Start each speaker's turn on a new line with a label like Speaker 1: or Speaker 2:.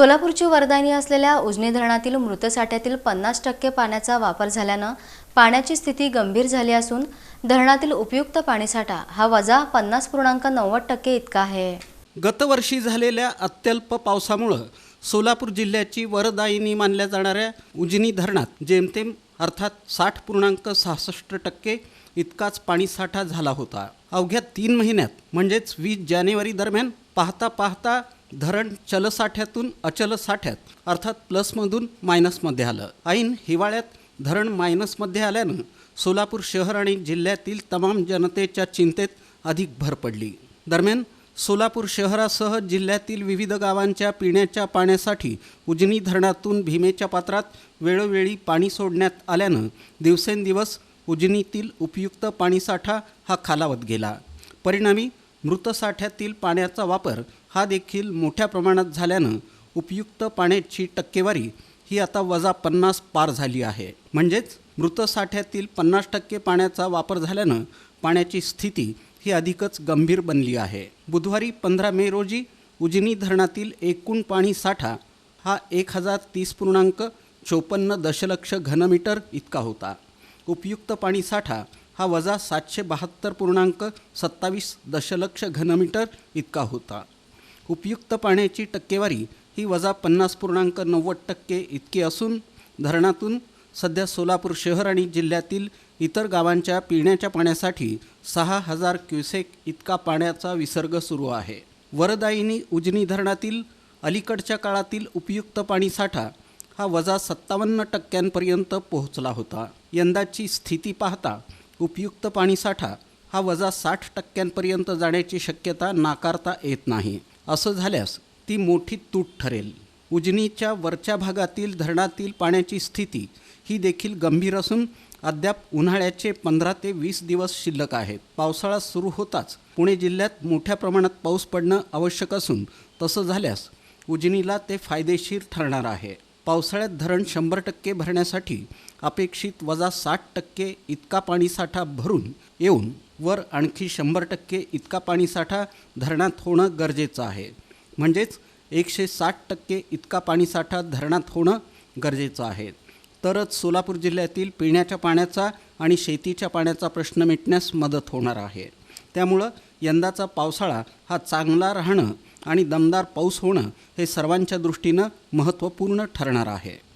Speaker 1: सोलापूरची वरदानी असलेल्या उजनी धरणातील मृतसाठ्यातील पन्नास टक्के पाण्याचा वापर झाल्यानं पाण्याची स्थिती गंभीर झाली असून धरणातील उपयुक्त पाणीसाठा हा वजा पन्नास पूर्णांक नव्वद टक्के इतका आहे.
Speaker 2: गतवर्षी झालेल्या अत्यल्प पावसामुळं सोलापूर जिल्ह्याची वरदायिनी मानल्या जाणाऱ्या उजनी धरणात जेमतेम अर्थात साठ पूर्णांक सहासष्ट टक्के इतकाच पाणीसाठा झाला होता. अवघ्या तीन महिन्यात म्हणजेच वीस जानेवारी दरम्यान पाहता पाहता धरण चलसाठ्यातून अचल साठ्यात अर्थात प्लसमधून मायनसमध्ये आलं. ऐन हिवाळ्यात धरण मायनसमध्ये आल्यानं सोलापूर शहर आणि जिल्ह्यातील तमाम जनतेच्या चिंतेत अधिक भर पडली. दरम्यान सोलापूर शहरासह जिल्ह्यातील विविध गावांच्या पिण्याच्या पाण्यासाठी उजनी धरणातून भीमेच्या पात्रात वेळोवेळी पाणी सोडण्यात आल्यानं दिवसेंदिवस उजनीतील उपयुक्त पाणीसाठा हा खालावत गेला. परिणामी मृतसाठ्यातील पाण्याचा वापर हा देखील मोठ्या प्रमाणात झाल्यानं उपयुक्त पाण्याची टक्केवारी ही आता वजा पन्नास पार झाली आहे. म्हणजेच मृत साठ्यातील पन्नास टक्के पाण्याचा वापर झाल्यानं पाण्याची स्थिती ही अधिकच गंभीर बनली आहे. बुधवारी पंधरा मे रोजी उजनी धरणातील एकूण पाणी साठा हा एक हजार तीस पूर्णांक चोपन्न दशलक्ष घनमीटर इतका होता. उपयुक्त पाणी साठा हा वजा सातशे बहात्तर पूर्णांक सत्तावीस दशलक्ष घनमीटर इतका होता. उपयुक्त पाण्याची टक्केवारी ही वजा पन्नास पूर्णांक नव्वद टक्के इतकी असून धरणातून सध्या सोलापूर शहर आणि जिल्ह्यातील इतर गावांच्या पिण्याच्या पाण्यासाठी सहा हजार क्युसेक इतका पाण्याचा विसर्ग सुरू आहे. वरदायिनी उजनी धरणातील अलीकडच्या काळातील उपयुक्त पाणीसाठा हा वजा सत्तावन्न टक्क्यांपर्यंत पोहोचला होता. यंदाची स्थिती पाहता उपयुक्त पाणीसाठा हा वजा साठ टक्क्यांपर्यंत जाण्याची शक्यता नाकारता येत नाही. असं झाल्यास ती मोठी तूट ठरेल. उजनीच्या वरच्या भागातील धरणातील पाण्याची स्थिती ही देखील गंभीर असून अद्याप उन्हाळ्याचे पंधरा ते वीस दिवस शिल्लक आहेत. पावसाळा सुरू होताच पुणे जिल्ह्यात मोठ्या प्रमाणात पाऊस पडणं आवश्यक असून तसं झाल्यास उजनीला ते फायदेशीर ठरणार आहे. पावसाळ्यात धरण शंभर टक्के भरण्यासाठी अपेक्षित वजा साठ टक्के इतका पाणीसाठा भरून येऊन वर आणखी शंभर टक्के इतका पाणीसाठा धरणात होणं गरजेचं आहे. म्हणजेच एकशे साठ टक्के इतका पाणीसाठा धरणात होणं गरजेचं आहे. तरच सोलापूर जिल्ह्यातील पिण्याच्या पाण्याचा आणि शेतीच्या पाण्याचा प्रश्न मिटण्यास मदत होणार आहे. त्यामुळं यंदाचा पावसाळा हा चांगला राहणं आणि दमदार पाऊस होणं हे सर्वांच्या दृष्टीनं महत्त्वपूर्ण ठरणार आहे.